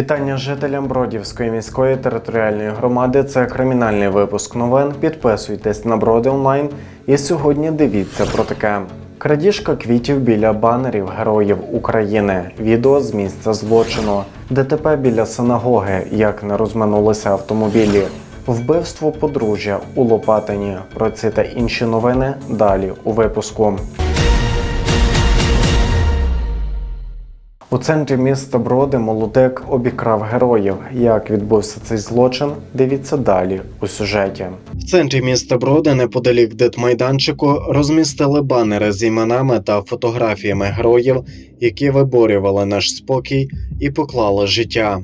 Вітання жителям Бродівської міської територіальної громади. Це кримінальний випуск новин. Підписуйтесь на Броди онлайн. І сьогодні дивіться про таке: крадіжка квітів біля банерів Героїв України. Відео з місця злочину. ДТП біля синагоги. Як не розминулися автомобілі. Вбивство подружжя у Лопатині. Про ці та інші новини далі у випуску. У центрі міста Броди молодик обікрав героїв. Як відбувся цей злочин? Дивіться далі у сюжеті. В центрі міста Броди, неподалік дитмайданчику, розмістили банери з іменами та фотографіями героїв, які виборювали наш спокій і поклали життя.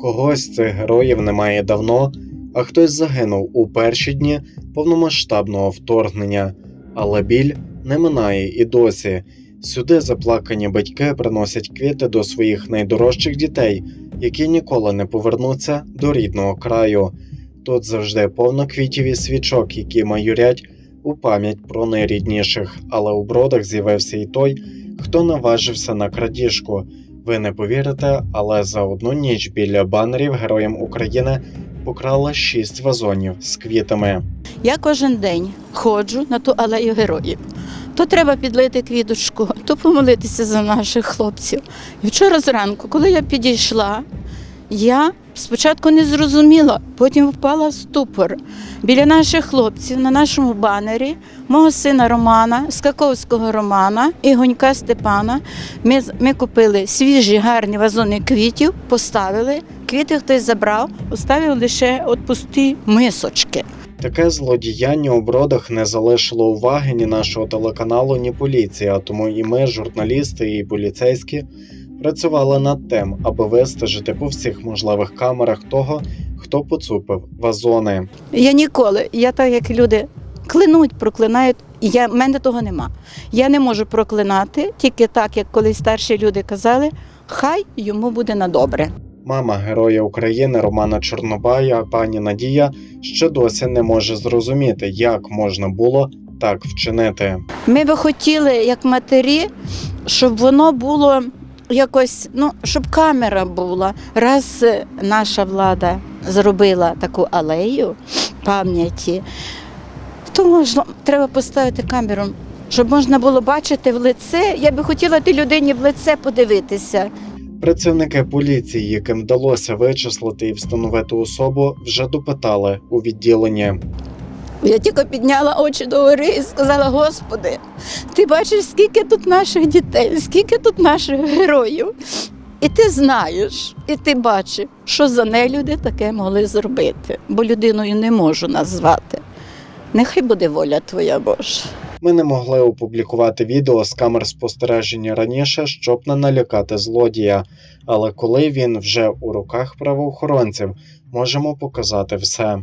Когось цих героїв немає давно, а хтось загинув у перші дні повномасштабного вторгнення. Але біль не минає і досі. Сюди заплакані батьки приносять квіти до своїх найдорожчих дітей, які ніколи не повернуться до рідного краю. Тут завжди повно квітів і свічок, які майорять у пам'ять про найрідніших. Але у бродах з'явився і той, хто наважився на крадіжку. Ви не повірите, але за одну ніч біля банерів Героям України покрали шість вазонів з квітами. Я кожен день ходжу на ту алею героїв. То треба підлити квіточку, то помолитися за наших хлопців. І вчора зранку, коли я підійшла, я спочатку не зрозуміла, потім впала в ступор. Біля наших хлопців на нашому банері, мого сина Романа, Скаковського Романа і Гонька Степана. Ми, ми купили свіжі гарні вазони квітів, поставили. Квіти хтось забрав, оставив лише от пусті мисочки. Таке злодіяння у бродах не залишило уваги ні нашого телеканалу, ні поліції, а тому і ми, журналісти і поліцейські, працювали над тим, аби вистежити по всіх можливих камерах того, хто поцупив вазони. Я ніколи, я так як люди клинуть, проклинають. Я, мене того нема. Я не можу проклинати, тільки так, як колись старші люди казали, хай йому буде на добре. Мама героя України Романа Чорнобая, пані Надія, ще досі не може зрозуміти, як можна було так вчинити. Ми би хотіли, як матері, щоб воно було якось, ну, щоб камера була. Раз е, наша влада зробила таку алею пам'яті, то можна, треба поставити камеру, щоб можна було бачити в лице. Я би хотіла тій людині в лице подивитися. Працівники поліції, яким вдалося вичислити і встановити особу, вже допитали у відділенні. Я тільки підняла очі до гори і сказала: Господи, ти бачиш, скільки тут наших дітей, скільки тут наших героїв. І ти знаєш, і ти бачиш, що за нелюди таке могли зробити, бо людиною не можу назвати. Нехай буде воля твоя Божа. Ми не могли опублікувати відео з камер спостереження раніше, щоб не налякати злодія. Але коли він вже у руках правоохоронців, можемо показати все.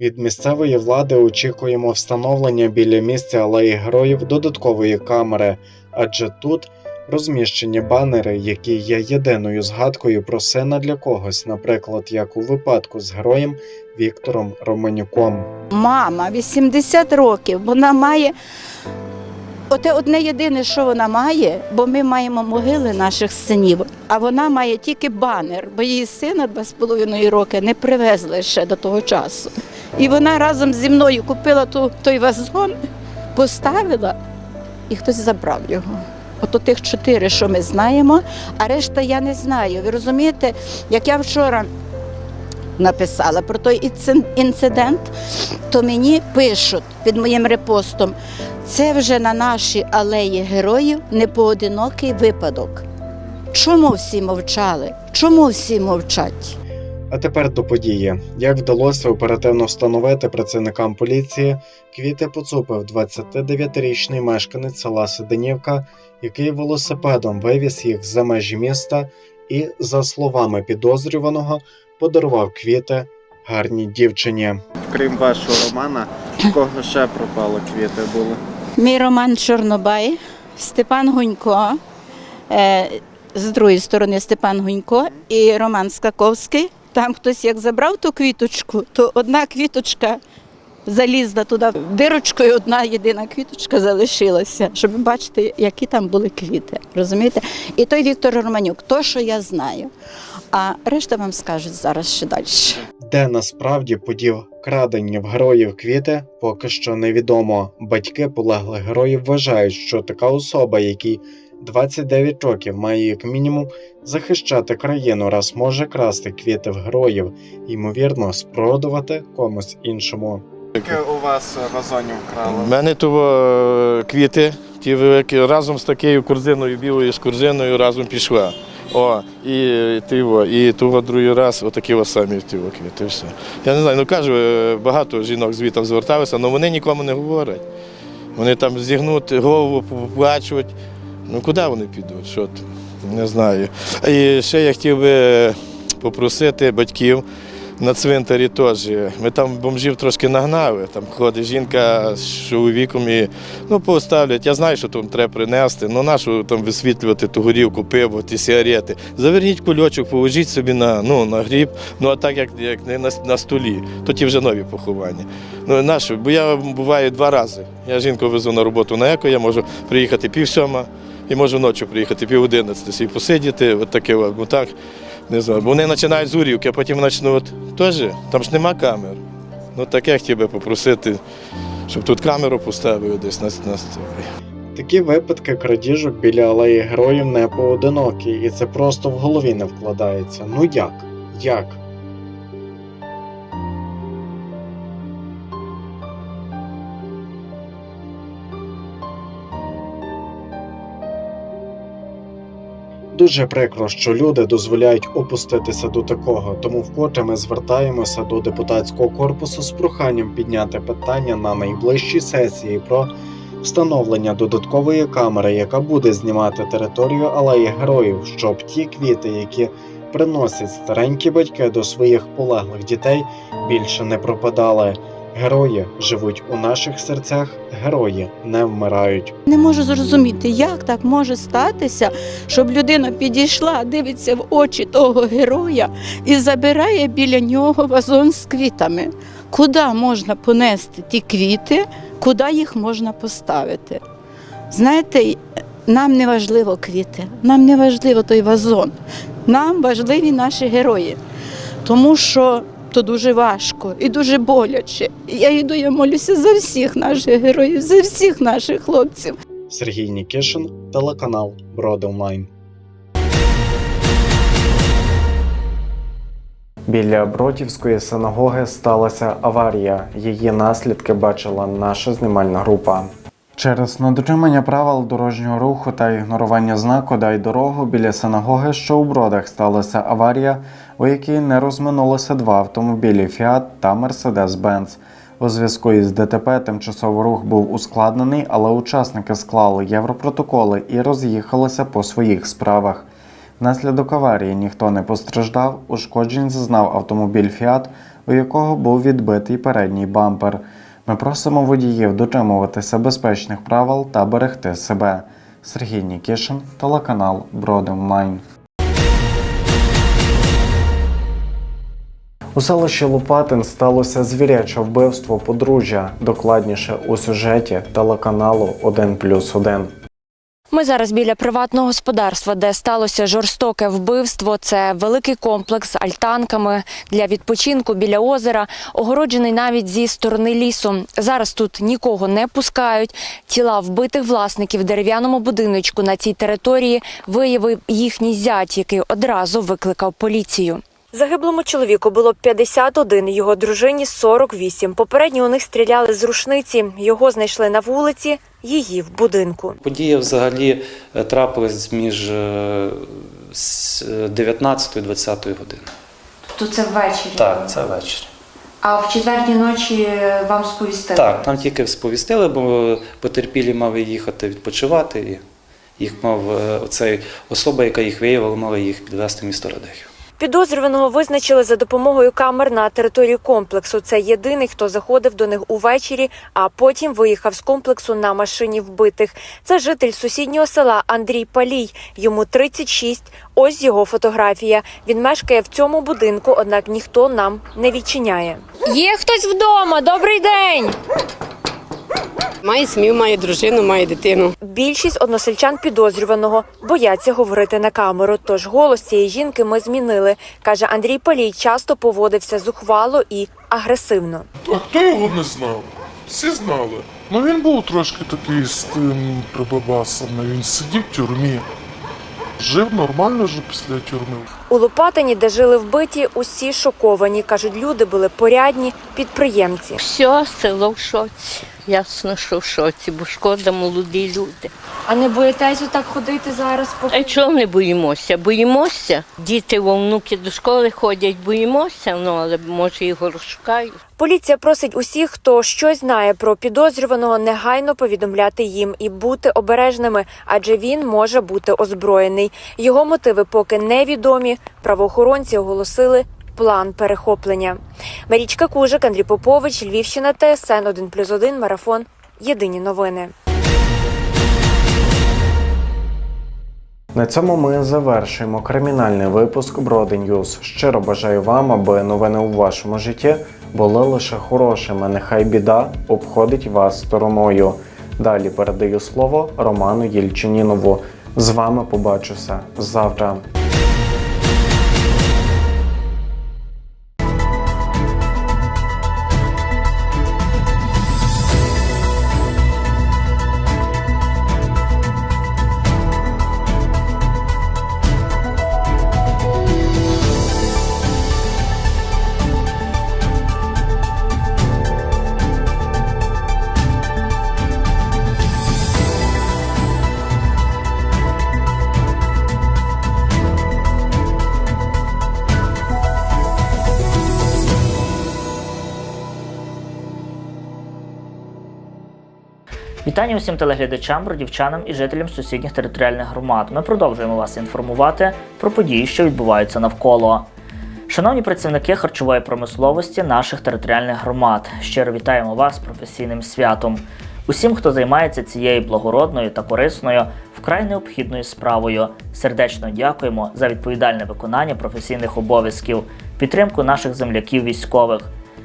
Від місцевої влади очікуємо встановлення біля місця алеї героїв додаткової камери, адже тут розміщені банери, які є єдиною згадкою про сина для когось, наприклад, як у випадку з героєм Віктором Романюком. Мама 80 років, вона має. Оте одне єдине, що вона має, бо ми маємо могили наших синів, а вона має тільки банер, бо її сина два з половиною роки не привезли ще до того часу. І вона разом зі мною купила ту, той вазон, поставила, і хтось забрав його. Ото тих чотири, що ми знаємо, а решта я не знаю. Ви розумієте, як я вчора написала про той інцидент, то мені пишуть під моїм репостом, це вже на нашій алеї героїв непоодинокий випадок. Чому всі мовчали? Чому всі мовчать? А тепер до події. Як вдалося оперативно встановити працівникам поліції, квіти поцупив 29-річний мешканець села Сиденівка, який велосипедом вивіз їх за межі міста і, за словами підозрюваного, подарував квіти гарній дівчині. Крім вашого романа, в кого ще пропало квіти були? Мій Роман Чорнобай, Степан Гунько, е, з другої сторони Степан Гунько і Роман Скаковський. Там хтось як забрав ту квіточку, то одна квіточка залізла туди і одна єдина квіточка залишилася, щоб ви бачите, які там були квіти. Розумієте? І той Віктор Романюк, то, що я знаю. А решта вам скажуть зараз ще далі. Де насправді подів крадені в героїв квіти, поки що невідомо. Батьки полеглих героїв вважають, що така особа, якій 29 років має як мінімум захищати країну, раз може красти квіти в героїв, ймовірно, спродувати комусь іншому. Скільки у вас е, вазонів У мене то е, квіти, ті великі, разом з такою корзиною, білою з корзиною разом пішла. О, і тиво, і того другий раз отакі ось самі тиво квіти. Все. Я не знаю, ну кажу, е, багато жінок звітом зверталися, але вони нікому не говорять. Вони там зігнуть голову, плачуть. Ну куди вони підуть? Що ти? Не знаю. І ще я хотів би попросити батьків на цвинтарі теж. Ми там бомжів трошки нагнали. Там ходить жінка з чоловіком і ну, поставлять. Я знаю, що там треба принести. Ну нашу там висвітлювати ту горівку, пиво, ті сигарети. Заверніть кульочок, положіть собі на, ну, на гріб. Ну а так як, як не на, на столі, то ті вже нові поховання. Ну нашу, бо я буваю два рази. Я жінку везу на роботу на еко, я можу приїхати пів сьома і можу ночі приїхати пів одинадцяти, собі посидіти, от таке, от, бо так. Не знаю, бо вони починають з урівки, а потім почнуть теж. Там ж нема камер. Ну таке хотів би попросити, щоб тут камеру поставили десь на, на Такі випадки крадіжок біля алеї героїв не поодинокі, і це просто в голові не вкладається. Ну як? Як? Дуже прикро, що люди дозволяють опуститися до такого, тому вкотре ми звертаємося до депутатського корпусу з проханням підняти питання на найближчій сесії про встановлення додаткової камери, яка буде знімати територію алеї героїв, щоб ті квіти, які приносять старенькі батьки до своїх полеглих дітей, більше не пропадали. Герої живуть у наших серцях, герої не вмирають. Не можу зрозуміти, як так може статися, щоб людина підійшла, дивиться в очі того героя і забирає біля нього вазон з квітами. Куди можна понести ті квіти, куди їх можна поставити? Знаєте, нам не важливо квіти, нам не важливо той вазон, нам важливі наші герої. Тому що то дуже важко і дуже боляче. Я йду, я молюся за всіх наших героїв, за всіх наших хлопців. Сергій Нікішин, телеканал Броди Онлайн. Біля Бродівської синагоги сталася аварія. Її наслідки бачила наша знімальна група. Через недотримання правил дорожнього руху та ігнорування знаку Дай дорогу біля синагоги, що у бродах сталася аварія, у якій не розминулися два автомобілі Фіат та Мерседес-Бенц. У зв'язку із ДТП тимчасовий рух був ускладнений, але учасники склали європротоколи і роз'їхалися по своїх справах. Внаслідок аварії ніхто не постраждав, ушкоджень зазнав автомобіль Фіат, у якого був відбитий передній бампер. Ми просимо водіїв дотримуватися безпечних правил та берегти себе. Сергій Нікішин, телеканал Броди Онлайн. У селищі Лопатин сталося звіряче вбивство подружжя. Докладніше у сюжеті телеканалу 1+,1. Ми зараз біля приватного господарства, де сталося жорстоке вбивство. Це великий комплекс з альтанками для відпочинку біля озера, огороджений навіть зі сторони лісу. Зараз тут нікого не пускають. Тіла вбитих власників в дерев'яному будиночку на цій території виявив їхній зять, який одразу викликав поліцію. Загиблому чоловіку було 51, його дружині 48. Попередньо у них стріляли з рушниці. Його знайшли на вулиці, її в будинку. Подія взагалі е, трапилась між е, с- е, 19 і 20 години. То це ввечері. Так, це ввечері. А в четвертій ночі вам сповістили? Так, нам тільки сповістили, бо потерпілі мали їхати відпочивати. І їх мав е, оцей особа, яка їх виявила, мала їх підвести в місто Радехів. Підозрюваного визначили за допомогою камер на території комплексу. Це єдиний, хто заходив до них увечері, а потім виїхав з комплексу на машині вбитих. Це житель сусіднього села Андрій Палій. Йому 36. Ось його фотографія. Він мешкає в цьому будинку, однак ніхто нам не відчиняє. Є хтось вдома. Добрий день. Має сім'ю, має дружину, має дитину. Більшість односельчан підозрюваного бояться говорити на камеру. Тож голос цієї жінки ми змінили. каже Андрій Палій. Часто поводився зухвало і агресивно. А хто його не знав? Всі знали. Ну він був трошки такий з тим прибабасами. Він сидів в тюрмі. Жив нормально вже після тюрми. У Лопатині, де жили вбиті, усі шоковані. кажуть, люди були порядні підприємці. Все село в шоці. Ясно, що в шоці, бо шкода молоді люди. А не боїтесь отак ходити зараз по А чого не боїмося? Боїмося. Діти внуки до школи ходять, боїмося, ну але може його розшукають. поліція просить усіх, хто щось знає про підозрюваного, негайно повідомляти їм і бути обережними, адже він може бути озброєний. Його мотиви поки невідомі. Правоохоронці оголосили. План перехоплення. Марічка Кужик, Андрій Попович, Львівщина, ТСН 1+,1, Марафон. Єдині новини. На цьому ми завершуємо кримінальний випуск Броди Ньюз. Щиро бажаю вам, аби новини у вашому житті були лише хорошими. Нехай біда обходить вас стороною. Далі передаю слово Роману Єльчинінову. З вами побачуся завтра. Вітання усім телеглядачам, бродівчанам і жителям сусідніх територіальних громад. Ми продовжуємо вас інформувати про події, що відбуваються навколо. Шановні працівники харчової промисловості наших територіальних громад, щиро вітаємо вас з професійним святом. Усім, хто займається цією благородною та корисною, вкрай необхідною справою. Сердечно дякуємо за відповідальне виконання професійних обов'язків, підтримку наших земляків військових.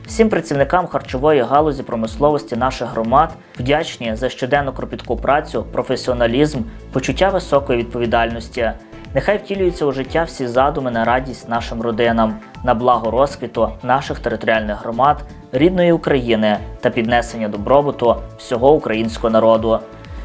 Всім працівникам харчової галузі промисловості наших громад вдячні за щоденну кропітку працю, професіоналізм, почуття високої відповідальності. Нехай втілюються у життя всі задуми на радість нашим родинам, на благо розквіту наших територіальних громад, рідної України та піднесення добробуту всього українського народу.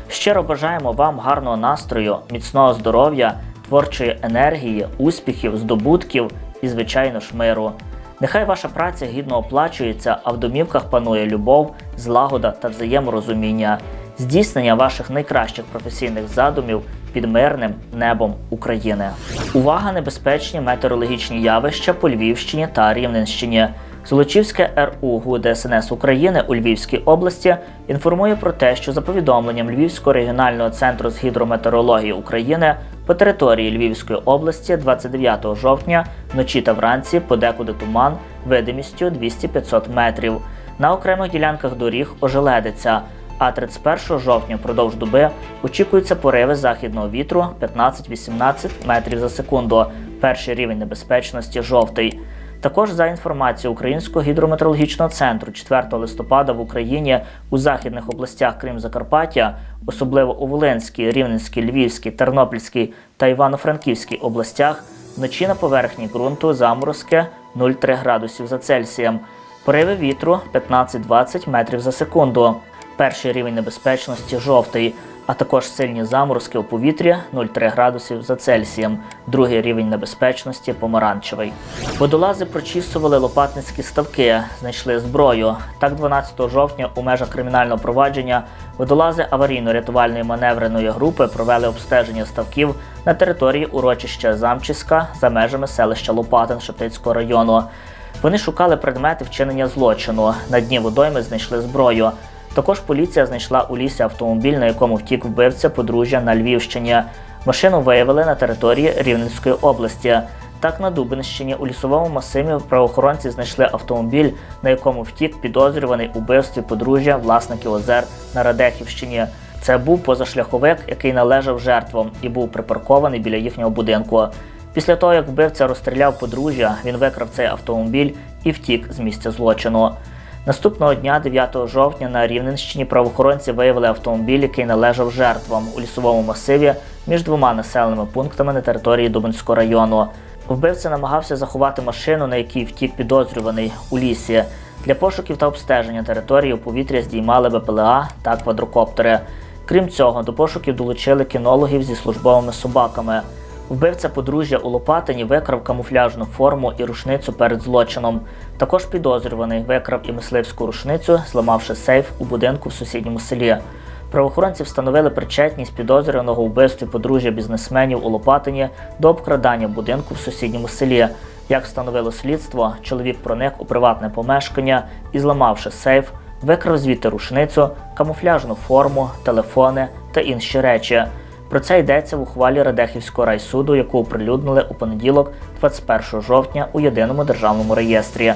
Щиро бажаємо вам гарного настрою, міцного здоров'я, творчої енергії, успіхів, здобутків і, звичайно ж, миру. Нехай ваша праця гідно оплачується, а в домівках панує любов, злагода та взаєморозуміння, здійснення ваших найкращих професійних задумів під мирним небом України. Увага! Небезпечні метеорологічні явища по Львівщині та Рівненщині. Золочівське РУ ГУ ДСНС України у Львівській області інформує про те, що за повідомленням Львівського регіонального центру з гідрометеорології України по території Львівської області 29 жовтня вночі та вранці подекуди туман, видимістю 200-500 метрів. На окремих ділянках доріг ожеледиться. А 31 жовтня впродовж доби очікуються пориви західного вітру 15-18 метрів за секунду. Перший рівень небезпечності жовтий. Також за інформацією Українського гідрометеорологічного центру 4 листопада в Україні у західних областях крім Закарпаття, особливо у Волинській, Рівненській, Львівській, Тернопільській та Івано-Франківській областях, вночі на поверхні ґрунту заморозки 0,3 градусів за Цельсієм, пориви вітру 15-20 метрів за секунду. Перший рівень небезпечності жовтий, а також сильні заморозки у повітрі 0,3 градусів за Цельсієм. Другий рівень небезпечності помаранчевий. Водолази прочісували лопатницькі ставки, знайшли зброю. Так, 12 жовтня у межах кримінального провадження водолази аварійно-рятувальної маневреної групи провели обстеження ставків на території урочища Замчиська за межами селища Лопатин Шептицького району. Вони шукали предмети вчинення злочину. На дні водойми знайшли зброю. Також поліція знайшла у лісі автомобіль, на якому втік вбивця подружжя на Львівщині. Машину виявили на території Рівненської області. Так, на Дубинщині у лісовому масиві правоохоронці знайшли автомобіль, на якому втік підозрюваний у вбивстві подружжя власників озер на Радехівщині. Це був позашляховик, який належав жертвам і був припаркований біля їхнього будинку. Після того, як вбивця розстріляв подружжя, він викрав цей автомобіль і втік з місця злочину. Наступного дня, 9 жовтня, на Рівненщині правоохоронці виявили автомобіль, який належав жертвам у лісовому масиві між двома населеними пунктами на території Дубинського району. Вбивця намагався заховати машину, на якій втік підозрюваний у лісі. Для пошуків та обстеження території у повітря здіймали БПЛА та квадрокоптери. Крім цього, до пошуків долучили кінологів зі службовими собаками. Вбивця подружжя у Лопатині викрав камуфляжну форму і рушницю перед злочином. Також підозрюваний викрав і мисливську рушницю, зламавши сейф у будинку в сусідньому селі. Правоохоронці встановили причетність підозрюваного вбивстві подружжя бізнесменів у Лопатині до обкрадання будинку в сусідньому селі. Як встановило слідство, чоловік проник у приватне помешкання і, зламавши сейф, викрав звідти рушницю, камуфляжну форму, телефони та інші речі. Про це йдеться в ухвалі Радехівського райсуду, яку оприлюднили у понеділок, 21 жовтня, у єдиному державному реєстрі.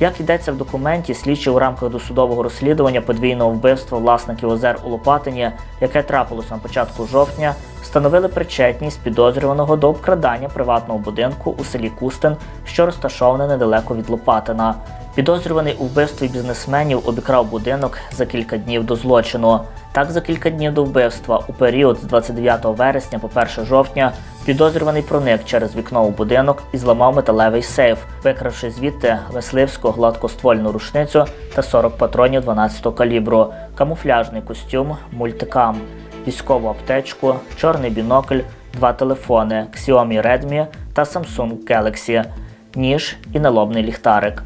Як йдеться в документі, слідчі у рамках досудового розслідування подвійного вбивства власників озер у Лопатині, яке трапилось на початку жовтня, встановили причетність підозрюваного до обкрадання приватного будинку у селі Кустин, що розташоване недалеко від Лопатина. Підозрюваний у вбивстві бізнесменів обікрав будинок за кілька днів до злочину. Так, за кілька днів до вбивства, у період з 29 вересня по 1 жовтня, підозрюваний проник через вікно у будинок і зламав металевий сейф, викравши звідти мисливську гладкоствольну рушницю та 40 патронів 12 калібру, камуфляжний костюм, мультикам, військову аптечку, чорний бінокль, два телефони Xiaomi Redmi та Samsung Galaxy, ніж і налобний ліхтарик.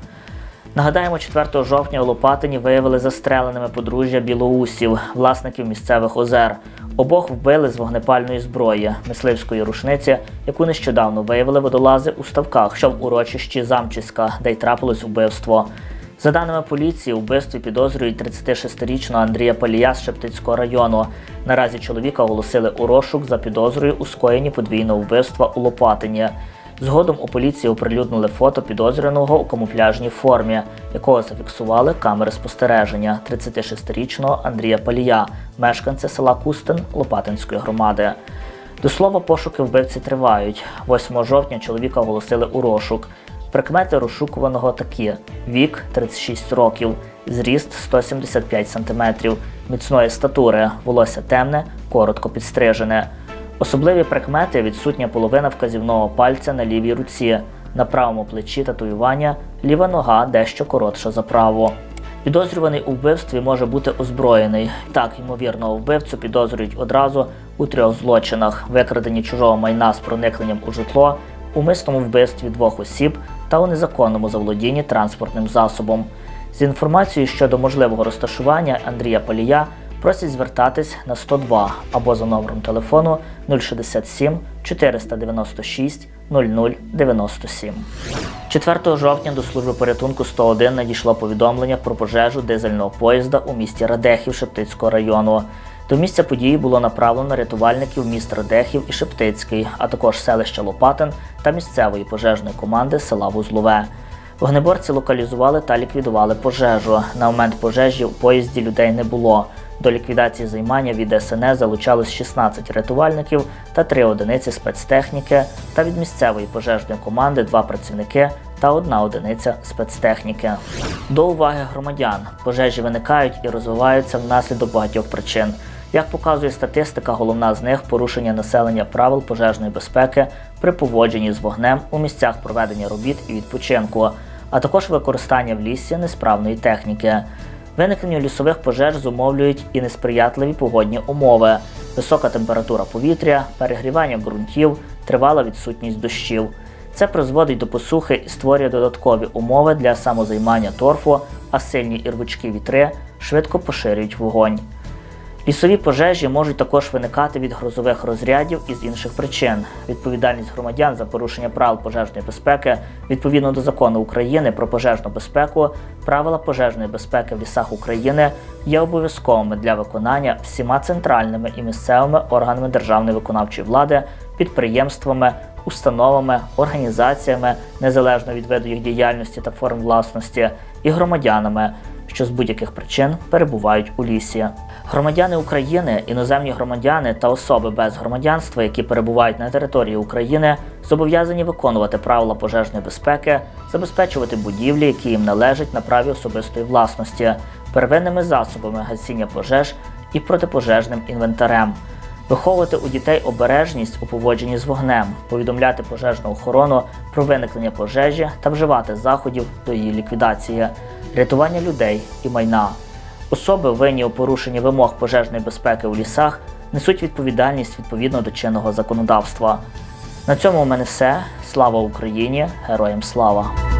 Нагадаємо, 4 жовтня у Лопатині виявили застреленими подружжя білоусів, власників місцевих озер. Обох вбили з вогнепальної зброї, мисливської рушниці, яку нещодавно виявили водолази у ставках, що в урочищі Замчиська, де й трапилось вбивство. За даними поліції, вбивстві підозрюють 36-річного Андрія Палія з Шептицького району. Наразі чоловіка оголосили у розшук за підозрою у скоєнні подвійного вбивства у Лопатині. Згодом у поліції оприлюднили фото підозрюваного у камуфляжній формі, якого зафіксували камери спостереження 36-річного Андрія Палія, мешканця села Кустин Лопатинської громади. До слова, пошуки вбивці тривають. 8 жовтня чоловіка оголосили у розшук. Прикмети розшукуваного такі: вік 36 років, зріст 175 см, міцної статури, волосся темне, коротко підстрижене. Особливі прикмети відсутня половина вказівного пальця на лівій руці, на правому плечі татуювання, ліва нога дещо коротша за праву. Підозрюваний у вбивстві може бути озброєний. Так, ймовірного вбивцю підозрюють одразу у трьох злочинах: викраденні чужого майна з проникненням у житло, умисному вбивстві двох осіб та у незаконному заволодінні транспортним засобом. З інформацією щодо можливого розташування Андрія Полія просять звертатись на 102 або за номером телефону 067 496 0097. 4 жовтня до служби порятунку 101 надійшло повідомлення про пожежу дизельного поїзда у місті Радехів Шептицького району. До місця події було направлено рятувальників міст Радехів і Шептицький, а також селища Лопатин та місцевої пожежної команди села Вузлове. Вогнеборці локалізували та ліквідували пожежу. На момент пожежі у поїзді людей не було. До ліквідації займання від СНЕ залучалось 16 рятувальників та 3 одиниці спецтехніки, та від місцевої пожежної команди 2 працівники та одна одиниця спецтехніки. До уваги громадян пожежі виникають і розвиваються внаслідок багатьох причин. Як показує статистика, головна з них порушення населення правил пожежної безпеки при поводженні з вогнем у місцях проведення робіт і відпочинку, а також використання в лісі несправної техніки. Виникненню лісових пожеж зумовлюють і несприятливі погодні умови, висока температура повітря, перегрівання ґрунтів, тривала відсутність дощів. Це призводить до посухи і створює додаткові умови для самозаймання торфу, а сильні і рвучкі вітри швидко поширюють вогонь. Лісові пожежі можуть також виникати від грозових розрядів і з інших причин. Відповідальність громадян за порушення правил пожежної безпеки відповідно до закону України про пожежну безпеку, правила пожежної безпеки в лісах України є обов'язковими для виконання всіма центральними і місцевими органами державної виконавчої влади, підприємствами, установами, організаціями незалежно від виду їх діяльності та форм власності, і громадянами що з будь-яких причин перебувають у лісі. Громадяни України, іноземні громадяни та особи без громадянства, які перебувають на території України, зобов'язані виконувати правила пожежної безпеки, забезпечувати будівлі, які їм належать на праві особистої власності, первинними засобами гасіння пожеж і протипожежним інвентарем. Виховувати у дітей обережність у поводженні з вогнем, повідомляти пожежну охорону про виникнення пожежі та вживати заходів до її ліквідації, рятування людей і майна. Особи, винні у порушенні вимог пожежної безпеки у лісах, несуть відповідальність відповідно до чинного законодавства. На цьому у мене все. Слава Україні! Героям слава!